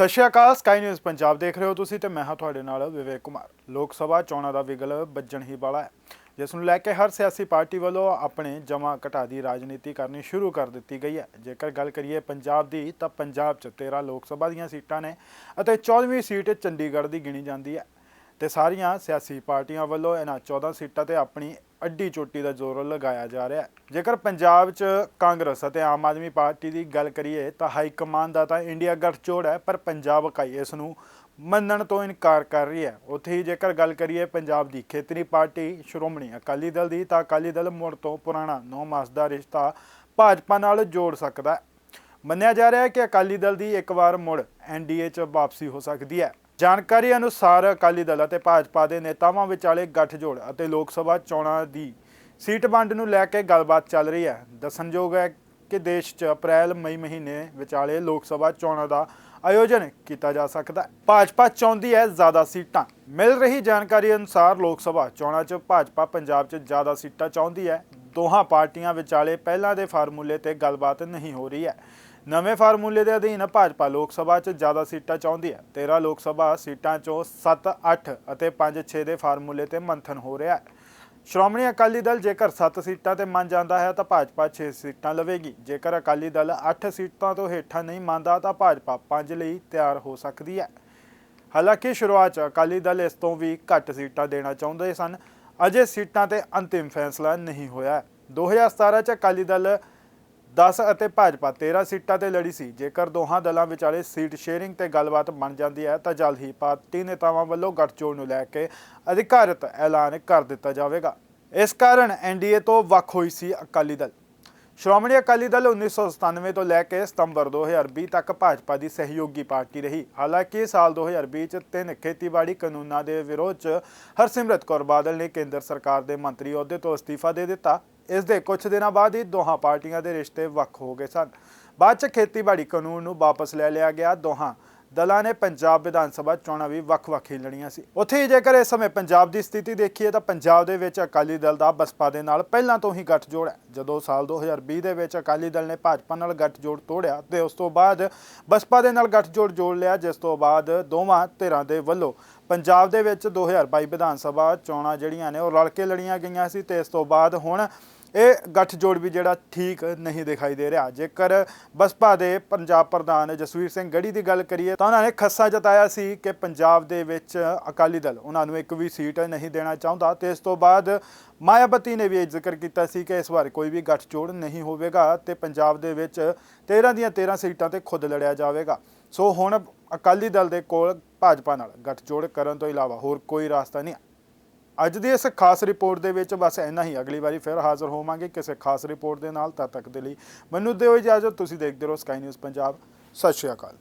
ਸਤਿ ਸ਼੍ਰੀ ਅਕਾਲ ਸਕਾਈ ਨਿਊਜ਼ ਪੰਜਾਬ ਦੇਖ ਰਹੇ ਹੋ ਤੁਸੀਂ ਤੇ ਮੈਂ ਹਾਂ ਤੁਹਾਡੇ ਨਾਲ ਵਿਵੇਕ ਕੁਮਾਰ। ਲੋਕ ਸਭਾ ਚੋਣਾਂ ਦਾ ਵਿਗਲ ਵੱਜਣ ਹੀ ਵਾਲਾ ਹੈ। ਜਿਸ ਨੂੰ ਲੈ ਕੇ ਹਰ ਸਿਆਸੀ ਪਾਰਟੀ ਵੱਲੋਂ ਆਪਣੇ ਜਮਾ ਘਟਾ ਦੀ ਰਾਜਨੀਤੀ ਕਰਨੀ ਸ਼ੁਰੂ ਕਰ ਦਿੱਤੀ ਗਈ ਹੈ। ਜੇਕਰ ਗੱਲ ਕਰੀਏ ਪੰਜਾਬ ਦੀ, ਤਾਂ ਪੰਜਾਬ 'ਚ 13 ਲੋਕ ਸਭਾ ਦੀਆਂ ਸੀਟਾਂ ਨੇ ਅਤੇ 14ਵੀਂ ਸੀਟ ਚੰਡੀਗੜ੍ਹ ਦੀ ਗਿਣੀ ਜਾਂਦੀ ਹੈ। ਤੇ ਸਾਰੀਆਂ ਸਿਆਸੀ ਪਾਰਟੀਆਂ ਵੱਲੋਂ ਇਹਨਾਂ 14 ਸੀਟਾਂ ਤੇ ਆਪਣੀ ਅੱਡੀ ਚੋਟੀ ਦਾ ਜ਼ੋਰ ਲਗਾਇਆ ਜਾ ਰਿਹਾ ਹੈ। ਜੇਕਰ ਪੰਜਾਬ 'ਚ ਕਾਂਗਰਸ ਅਤੇ ਆਮ ਆਦਮੀ ਪਾਰਟੀ ਦੀ ਗੱਲ ਕਰੀਏ ਤਾਂ ਹਾਈ ਕਮਾਂਡ ਦਾ ਤਾਂ ਇੰਡੀਆ ਗੱਠਜੋੜ ਹੈ, ਪਰ ਪੰਜਾਬ ਇਕਾਈ ਇਸ ਨੂੰ ਮੰਨਣ ਤੋਂ ਇਨਕਾਰ ਕਰ ਰਹੀ ਹੈ। ਉੱਥੇ ਹੀ ਜੇਕਰ ਗੱਲ ਕਰੀਏ ਪੰਜਾਬ ਦੀ ਖੇਤਰੀ ਪਾਰਟੀ ਸ਼੍ਰੋਮਣੀ ਅਕਾਲੀ ਦਲ ਦੀ, ਤਾਂ ਅਕਾਲੀ ਦਲ ਮੁੜ ਤੋਂ ਪੁਰਾਣਾ 9 ਮਾਸ ਦਾ ਰਿਸ਼ਤਾ ਭਾਜਪਾ ਨਾਲ ਜੋੜ ਸਕਦਾ ਹੈ। ਮੰਨਿਆ ਜਾ ਰਿਹਾ ਹੈ ਕਿ ਅਕਾਲੀ ਦਲ ਦੀ ਇੱਕ ਵਾਰ ਮੁੜ ਐਨਡੀਏ 'ਚ ਵਾਪਸੀ ਹੋ ਸਕਦੀ ਹੈ। ਜਾਣਕਾਰੀ ਅਨੁਸਾਰ ਅਕਾਲੀ ਦਲ ਅਤੇ ਭਾਜਪਾ ਦੇ ਨੇਤਾਵਾਂ ਵਿਚਾਲੇ ਗੱਠਜੋੜ ਅਤੇ ਲੋਕ ਸਭਾ ਚੋਣਾਂ ਦੀ ਸੀਟ ਵੰਡ ਨੂੰ ਲੈ ਕੇ ਗੱਲਬਾਤ ਚੱਲ ਰਹੀ ਹੈ। ਦੱਸਣਯੋਗ ਹੈ ਕਿ ਦੇਸ਼ 'ਚ ਅਪ੍ਰੈਲ, ਮਈ ਮਹੀਨੇ ਵਿਚਾਲੇ ਲੋਕ ਸਭਾ ਚੋਣਾਂ ਦਾ ਆਯੋਜਨ ਕੀਤਾ ਜਾ ਸਕਦਾ ਹੈ। ਭਾਜਪਾ ਚਾਹੁੰਦੀ ਹੈ ਜ਼ਿਆਦਾ ਸੀਟਾਂ। ਮਿਲ ਰਹੀ ਜਾਣਕਾਰੀ ਅਨੁਸਾਰ ਲੋਕ ਸਭਾ ਚੋਣਾਂ 'ਚ ਭਾਜਪਾ ਪੰਜਾਬ 'ਚ ਜ਼ਿਆਦਾ ਸੀਟਾਂ ਚਾਹੁੰਦੀ ਹੈ। ਦੋਹਾਂ ਪਾਰਟੀਆਂ ਵਿਚਾਲੇ ਪਹਿਲਾਂ ਦੇ ਫਾਰਮੂਲੇ ਤੇ ਗੱਲਬਾਤ ਨਹੀਂ ਹੋ ਰਹੀ ਹੈ। ਨਵੇਂ ਫਾਰਮੂਲੇ ਦੇ ਅਧੀਨ ਭਾਜਪਾ ਲੋਕ ਸਭਾ 'ਚ ਜ਼ਿਆਦਾ ਸੀਟਾਂ ਚਾਹੁੰਦੀ ਹੈ। 13 ਲੋਕ ਸਭਾ ਸੀਟਾਂ 'ਚੋਂ 7 8 ਅਤੇ 5 6 ਦੇ ਫਾਰਮੂਲੇ ਤੇ ਮੰਥਨ ਹੋ ਰਿਹਾ ਹੈ। ਸ਼੍ਰੋਮਣੀ ਅਕਾਲੀ ਦਲ ਜੇਕਰ 7 ਸੀਟਾਂ ਤੇ ਮੰਨ ਜਾਂਦਾ ਹੈ ਤਾਂ ਭਾਜਪਾ 6 ਸੀਟਾਂ ਲਵੇਗੀ। ਜੇਕਰ ਅਕਾਲੀ ਦਲ 8 ਸੀਟਾਂ ਤੋਂ ਹੇਠਾਂ ਨਹੀਂ ਮੰਨਦਾ ਤਾਂ ਭਾਜਪਾ 5 ਲਈ ਤਿਆਰ ਹੋ ਸਕਦੀ ਹੈ। ਹਾਲਾਂਕਿ ਸ਼ੁਰੂਆਤ 'ਚ ਅਕਾਲੀ ਦਲ ਇਸ ਤੋਂ ਵੀ ਘੱਟ ਸੀਟਾਂ ਦੇਣਾ ਚਾਹੁੰਦੇ ਸਨ। ਅਜੇ ਸੀਟਾਂ ਤੇ ਅੰਤਿਮ ਫੈਸਲਾ ਨਹੀਂ ਹੋਇਆ ਹੈ। 2017 'ਚ ਅਕਾਲੀ ਦਲ 10 ਅਤੇ ਭਾਜਪਾ 13 ਸੀਟਾਂ ਤੇ ਲੜੀ ਸੀ। ਜੇਕਰ ਦੋਹਾਂ ਦਲਾਂ ਵਿਚਾਲੇ ਸੀਟ ਸ਼ੇਅਰਿੰਗ ਤੇ ਗੱਲਬਾਤ ਬਣ ਜਾਂਦੀ ਹੈ, ਤਾਂ ਜਲਦ ਹੀ ਪਾਰਟੀ ਨੇਤਾਵਾਂ ਵੱਲੋਂ ਗੱਠਜੋੜ ਨੂੰ ਲੈ ਕੇ ਅਧਿਕਾਰਤ ਐਲਾਨ ਕਰ ਦਿੱਤਾ ਜਾਵੇਗਾ। ਇਸ ਕਾਰਨ ਐਨਡੀਏ ਤੋਂ ਵੱਖ ਹੋਈ ਸੀ ਅਕਾਲੀ ਦਲ। ਸ਼੍ਰੋਮਣੀ ਅਕਾਲੀ ਦਲ 1997 ਤੋਂ ਲੈ ਕੇ ਸਤੰਬਰ 2020 ਤੱਕ ਭਾਜਪਾ ਦੀ ਸਹਿਯੋਗੀ ਪਾਰਟੀ ਰਹੀ। ਹਾਲਾਂਕਿ ਸਾਲ 2020 ਚ ਤਿੰਨ ਖੇਤੀਬਾੜੀ ਕਾਨੂੰਨਾਂ ਦੇ ਵਿਰੋਧ ਚ ਹਰਸਿਮਰਤ ਕੌਰ ਬਾਦਲ ਨੇ ਕੇਂਦਰ ਸਰਕਾਰ ਦੇ ਮੰਤਰੀ ਅਹੁਦੇ ਤੋਂ ਅਸਤੀਫਾ ਦੇ ਦਿੱਤਾ। ਇਸ ਦੇ ਕੁਝ ਦਿਨਾਂ ਬਾਅਦ ਹੀ ਦੋਹਾਂ ਪਾਰਟੀਆਂ ਦੇ ਰਿਸ਼ਤੇ ਵੱਖ ਹੋ ਗਏ ਸਨ। ਬਾਅਦ ਚ ਖੇਤੀਬਾੜੀ ਕਾਨੂੰਨ ਨੂੰ ਵਾਪਸ ਲੈ ਲਿਆ ਗਿਆ। ਦੋਹਾਂ ਦਲਾਂ ਨੇ ਪੰਜਾਬ ਵਿਧਾਨ ਸਭਾ ਚੋਣਾਂ ਵੀ ਵੱਖ-ਵੱਖ ਹੀ ਲੜੀਆਂ ਸੀ। ਉੱਥੇ ਹੀ ਜੇਕਰ ਇਸ ਸਮੇਂ ਪੰਜਾਬ ਦੀ ਸਥਿਤੀ ਦੇਖੀਏ ਤਾਂ ਪੰਜਾਬ ਦੇ ਵਿੱਚ ਅਕਾਲੀ ਦਲ ਦਾ ਬਸਪਾ ਦੇ ਨਾਲ ਪਹਿਲਾਂ ਤੋਂ ਹੀ ਗੱਠਜੋੜ ਹੈ। ਜਦੋਂ ਸਾਲ 2020 ਦੇ ਵਿੱਚ ਅਕਾਲੀ ਦਲ ਨੇ ਭਾਜਪਾ ਨਾਲ ਗੱਠਜੋੜ ਤੋੜਿਆ ਤੇ ਉਸ ਤੋਂ ਬਾਅਦ ਬਸਪਾ ਦੇ ਨਾਲ ਗੱਠਜੋੜ ਜੋੜ ਲਿਆ, ਜਿਸ ਤੋਂ ਬਾਅਦ ਦੋਵਾਂ ਧਿਰਾਂ ਦੇ ਵੱਲੋਂ ਪੰਜਾਬ ਦੇ ਵਿੱਚ 2022 ਵਿਧਾਨ ਸਭਾ ਚੋਣਾਂ ਜਿਹੜੀਆਂ ਨੇ ਉਹ ਰਲ ਕੇ ਲੜੀਆਂ ਗਈਆਂ ਸੀ ਤੇ ਇਸ ਤੋਂ ਬਾਅਦ ਹੁਣ ਇਹ ਗੱਠਜੋੜ ਵੀ ਜਿਹੜਾ ਠੀਕ ਨਹੀਂ ਦਿਖਾਈ ਦੇ ਰਿਹਾ। ਜੇਕਰ ਬਸਪਾ ਦੇ ਪੰਜਾਬ ਪ੍ਰਧਾਨ ਜਸਵੀਰ ਸਿੰਘ ਗੜੀ ਦੀ ਗੱਲ ਕਰੀਏ, ਤਾਂ ਉਹਨਾਂ ਨੇ ਖੱਸਾ ਜਤਾਇਆ ਸੀ ਕਿ ਪੰਜਾਬ ਦੇ ਵਿੱਚ ਅਕਾਲੀ ਦਲ ਉਹਨਾਂ ਨੂੰ ਇੱਕ ਵੀ ਸੀਟ ਨਹੀਂ ਦੇਣਾ ਚਾਹੁੰਦਾ ਤੇ ਇਸ ਤੋਂ ਬਾਅਦ ਮਾਇਆਵਤੀ ਨੇ ਵੀ ਇਹ ਜ਼ਿਕਰ ਕੀਤਾ ਸੀ ਕਿ ਇਸ ਵਾਰ ਕੋਈ ਵੀ ਗੱਠਜੋੜ ਨਹੀਂ ਹੋਵੇਗਾ ਤੇ ਪੰਜਾਬ ਦੇ ਵਿੱਚ 13 ਦੀਆਂ 13 ਸੀਟਾਂ ਤੇ ਖੁਦ ਲੜਿਆ ਜਾਵੇਗਾ। ਸੋ ਹੁਣ ਅਕਾਲੀ ਦਲ ਦੇ ਕੋਲ ਭਾਜਪਾ ਨਾਲ ਗੱਠਜੋੜ ਕਰਨ ਤੋਂ ਇਲਾਵਾ ਹੋਰ ਕੋਈ ਰਾਸਤਾ ਨਹੀਂ। ਅੱਜ ਦੀ ਇਸ ਖਾਸ ਰਿਪੋਰਟ ਦੇ ਵਿੱਚ ਬਸ ਇੰਨਾ ਹੀ। ਅਗਲੀ ਵਾਰੀ ਫਿਰ ਹਾਜ਼ਰ ਹੋਵਾਂਗੇ ਕਿਸੇ ਖਾਸ ਰਿਪੋਰਟ ਦੇ ਨਾਲ। ਤਦ ਤੱਕ ਦੇ ਲਈ ਮੈਨੂੰ ਦਿਓ ਇਜਾਜ਼ਤ। ਤੁਸੀਂ ਦੇਖਦੇ ਰਹੋ ਸਕਾਈ ਨਿਊਜ਼ ਪੰਜਾਬ। ਸਤਿ ਸ਼੍ਰੀ ਅਕਾਲ।